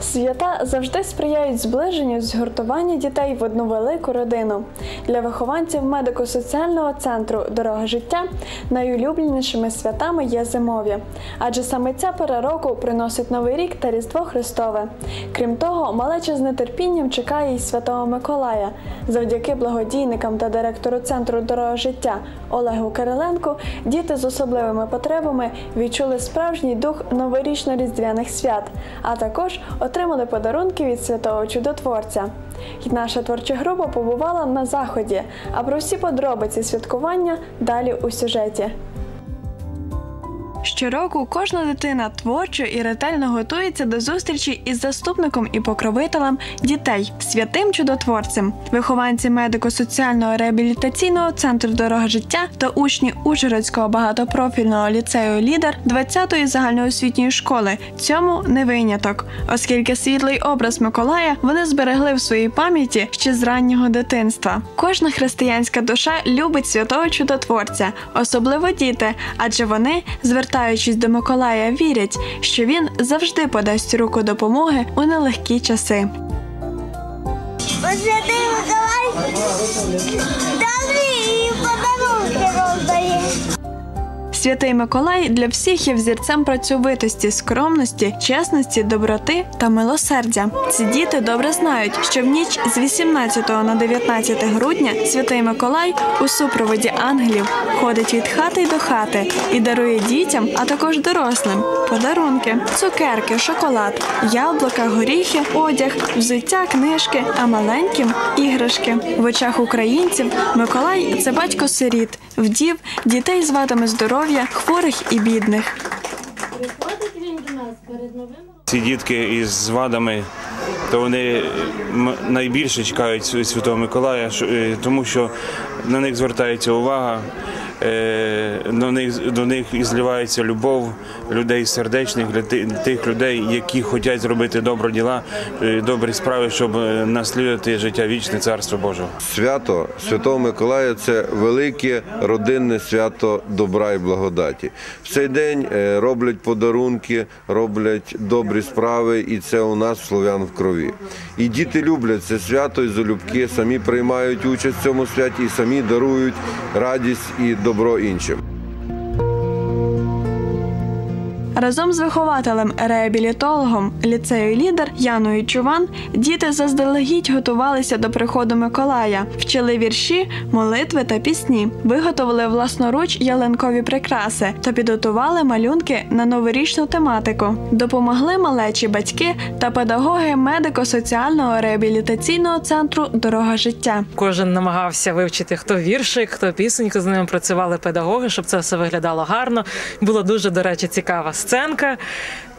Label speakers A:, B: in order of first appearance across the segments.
A: свята завжди сприяють зближенню згуртуванню дітей в одну велику родину. Для вихованців медико-соціального центру Дорога життя найулюбленішими святами є зимові, адже саме ця пора року приносить новий рік та Різдво Христове. Крім того, малеча з нетерпінням чекає й Святого Миколая. Завдяки благодійникам та директору центру Дорога життя Олегу Кириленку діти з особливими потребами відчули справжній дух новорічно-різдвяних свят, а також отримали подарунки від святого чудотворця. І наша творча група побувала на заході. А про всі подробиці святкування далі у сюжеті. Щороку кожна дитина творчо і ретельно готується до зустрічі із заступником і покровителем дітей, святим чудотворцем. Вихованці медико-соціального реабілітаційного центру Дорога життя та учні Ужгородського багатопрофільного ліцею Лідер 20-ї загальноосвітньої школи. Цьому не виняток, оскільки світлий образ Миколая вони зберегли в своїй пам'яті ще з раннього дитинства. Кожна християнська душа любить святого чудотворця, особливо діти, адже вони звертаються звертаючись до Миколая, вірять, що він завжди подасть руку допомоги у нелегкі часи.
B: Посвятимо Миколай далі і подарунки роздає.
A: Святий Миколай для всіх є взірцем працьовитості, скромності, чесності, доброти та милосердя. Ці діти добре знають, що в ніч з 18 на 19 грудня святий Миколай у супроводі ангелів ходить від хати до хати і дарує дітям, а також дорослим подарунки, цукерки, шоколад, яблука, горіхи, одяг, взуття, книжки, а маленьким іграшки. В очах українців Миколай це батько сиріт, вдів, дітей з вадами здоров'я, хворих і бідних.
C: Приходить він до нас перед новим
D: Ці дітки із вадами, то вони найбільше чекають Святого Миколая, е, тому що на них звертається увага, до них, до них і зливається любов людей сердечних, для ти- тих людей, які хочуть зробити добрі діла, е, добрі справи, щоб е, наслідувати життя вічне Царство Божого.
E: Свято Святого Миколая це велике родинне свято добра і благодаті. В цей день е, роблять подарунки, роблять добрі справи, і це у нас слов'ян в крові. І діти люблять це свято і залюбки, самі приймають участь в цьому святі і самі дарують радість і добро іншим.
A: Разом з вихователем реабілітологом ліцею лідер Яною Чуван діти заздалегідь готувалися до приходу Миколая, вчили вірші, молитви та пісні, виготовили власноруч ялинкові прикраси та підготували малюнки на новорічну тематику. Допомогли малечі батьки та педагоги медико-соціального реабілітаційного центру Дорога життя.
F: Кожен намагався вивчити хто віршик, хто пісеньку. З ними працювали педагоги, щоб це все виглядало гарно. Була дуже, до речі, цікава сценка.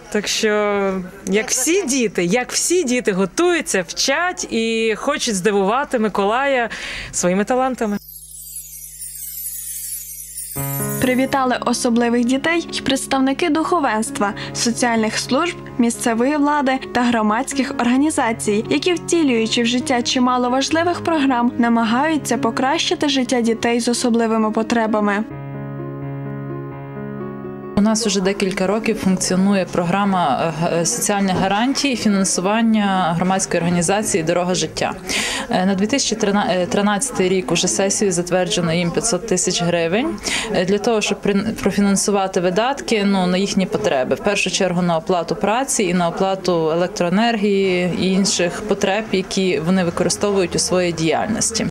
F: Так що, як всі діти, як всі діти готуються, вчать і хочуть здивувати Миколая своїми талантами.
A: Привітали особливих дітей й представники духовенства, соціальних служб, місцевої влади та громадських організацій, які, втілюючи в життя чимало важливих програм, намагаються покращити життя дітей з особливими потребами.
G: У нас вже декілька років функціонує програма е, соціальних гарантій фінансування громадської організації Дорога життя. Е, На 2013 рік уже сесією затверджено їм 500 тисяч гривень е, для того, щоб профінансувати видатки ну, на їхні потреби. В першу чергу на оплату праці і на оплату електроенергії і інших потреб, які вони використовують у своїй діяльності.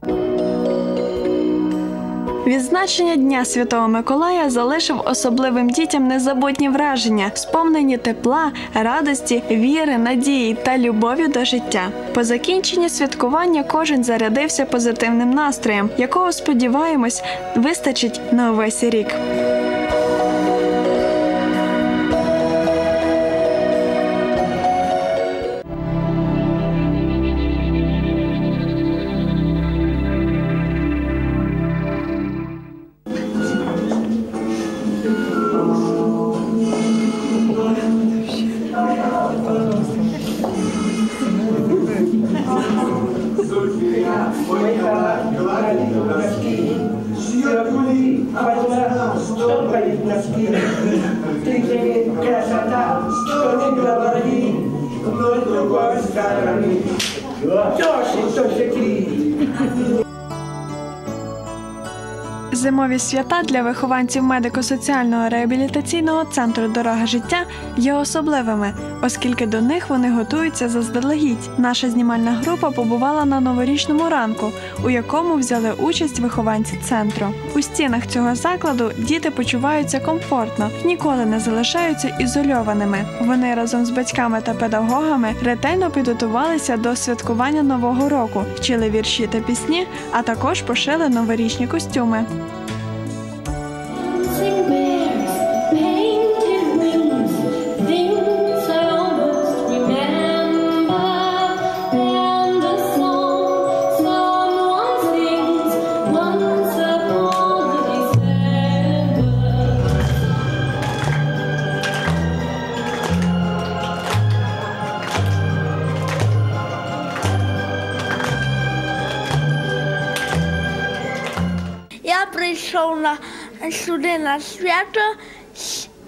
A: Відзначення Дня Святого Миколая залишив особливим дітям незабутні враження, сповнені тепла, радості, віри, надії та любові до життя. По закінченні святкування кожен зарядився позитивним настроєм, якого сподіваємось вистачить на увесь рік.
H: 则，就是正确。
A: Зимові свята для вихованців медико-соціального реабілітаційного центру Дорога життя є особливими, оскільки до них вони готуються заздалегідь. Наша знімальна група побувала на новорічному ранку, у якому взяли участь вихованці центру. У стінах цього закладу діти почуваються комфортно, ніколи не залишаються ізольованими. Вони разом з батьками та педагогами ретельно підготувалися до святкування нового року, вчили вірші та пісні, а також пошили новорічні костюми.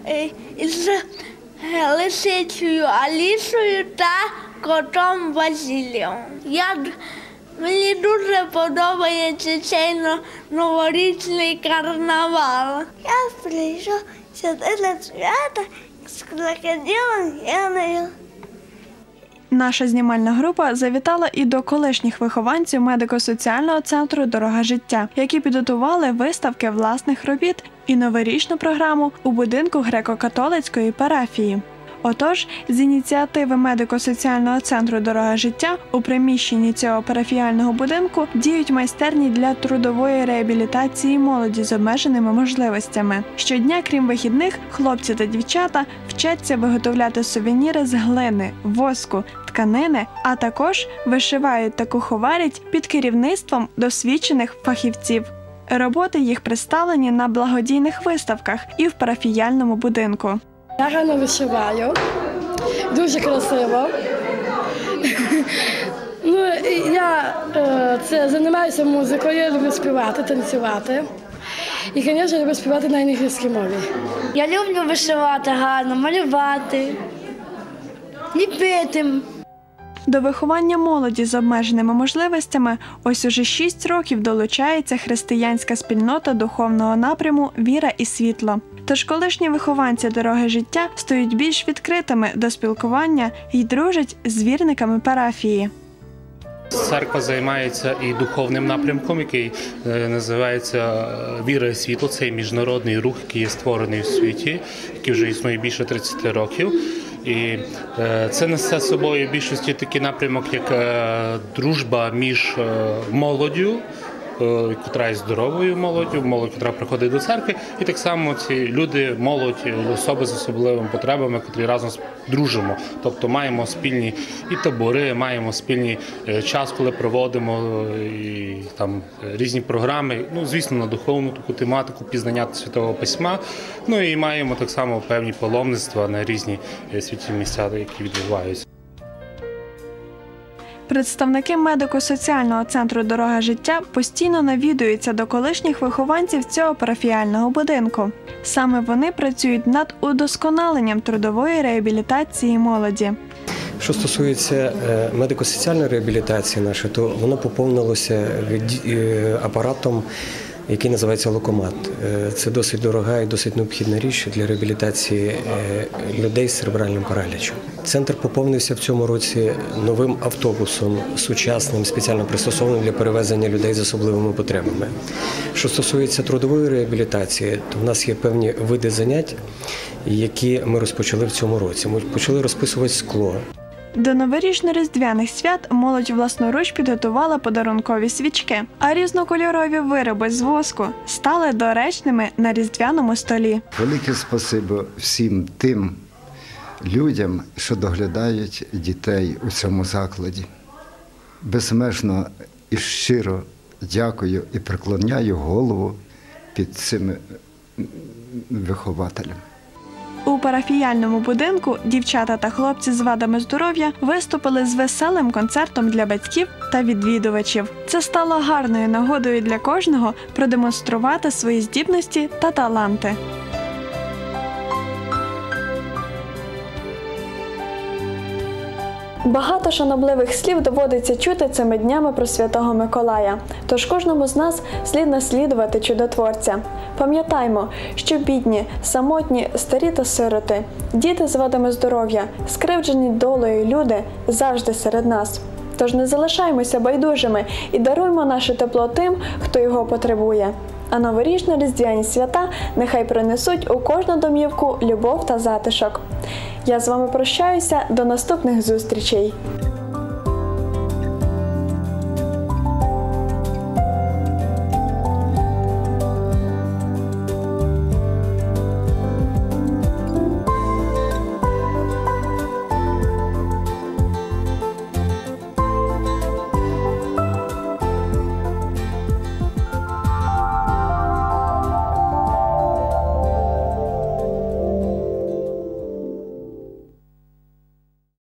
B: Е, із е, лисицею Алісою та котом Василієм. Я мені дуже подобається цей но- новорічний карнавал. Я прийшов сюди на свято з крокодилом Яною.
A: Наша знімальна група завітала і до колишніх вихованців медико-соціального центру Дорога життя, які підготували виставки власних робіт і новорічну програму у будинку греко-католицької парафії. Отож, з ініціативи медико-соціального центру Дорога життя у приміщенні цього парафіального будинку діють майстерні для трудової реабілітації молоді з обмеженими можливостями. Щодня, крім вихідних, хлопці та дівчата вчаться виготовляти сувеніри з глини, воску, тканини, а також вишивають та куховарять під керівництвом досвідчених фахівців. Роботи їх представлені на благодійних виставках і в парафіяльному будинку.
H: Я гарно вишиваю, дуже красиво. ну, я е, це займаюся музикою, я люблю співати, танцювати. І, звісно, люблю співати на англійській мові.
B: Я люблю вишивати гарно, малювати, ліпити.
A: До виховання молоді з обмеженими можливостями ось уже 6 років долучається християнська спільнота духовного напряму Віра і світло. Тож колишні вихованці дороги життя стають більш відкритими до спілкування і дружать з вірниками парафії.
I: Церква займається і духовним напрямком, який е, називається е, Віра і світло. Це міжнародний рух, який є створений в світі, який вже існує більше 30 років. І е, це несе з собою більшості такий напрямок, як е, дружба між е, молоддю, котра є здоровою молоддю, молодь, яка приходить до церкви, і так само ці люди, молодь, е, особи з особливими потребами, котрі разом дружимо. Тобто маємо спільні і табори, маємо спільний е, час, коли проводимо е, і там е, різні програми. Ну, звісно, на духовну таку тематику пізнання святого письма. Ну і маємо так само певні паломництва на різні е, святі місця, які відбуваються.
A: Представники медико-соціального центру Дорога життя постійно навідуються до колишніх вихованців цього парафіального будинку. Саме вони працюють над удосконаленням трудової реабілітації молоді.
J: Що стосується е, медико-соціальної реабілітації нашої, то воно поповнилося від- е, апаратом, який називається локомат. Е, Це досить дорога і досить необхідна річ для реабілітації людей з церебральним паралічем. Центр поповнився в цьому році новим автобусом сучасним, спеціально пристосованим для перевезення людей з особливими потребами. Що стосується трудової реабілітації, то в нас є певні види занять, які ми розпочали в цьому році. Ми почали розписувати скло.
A: До новорічно-різдвяних свят молодь власноруч підготувала подарункові свічки, а різнокольорові вироби з воску стали доречними на різдвяному столі.
K: Велике спасибо всім тим людям, що доглядають дітей у цьому закладі. Безмежно і щиро дякую і преклоняю голову під цими вихователями.
A: У парафіяльному будинку дівчата та хлопці з вадами здоров'я виступили з веселим концертом для батьків та відвідувачів. Це стало гарною нагодою для кожного продемонструвати свої здібності та таланти. Багато шанобливих слів доводиться чути цими днями про святого Миколая. Тож кожному з нас слід наслідувати чудотворця. Пам'ятаймо, що бідні, самотні, старі та сироти, діти з вадами здоров'я, скривджені долею люди завжди серед нас. Тож не залишаймося байдужими і даруймо наше тепло тим, хто його потребує. А новорічні різдвяні свята нехай принесуть у кожну домівку любов та затишок. Я з вами прощаюся до наступних зустрічей.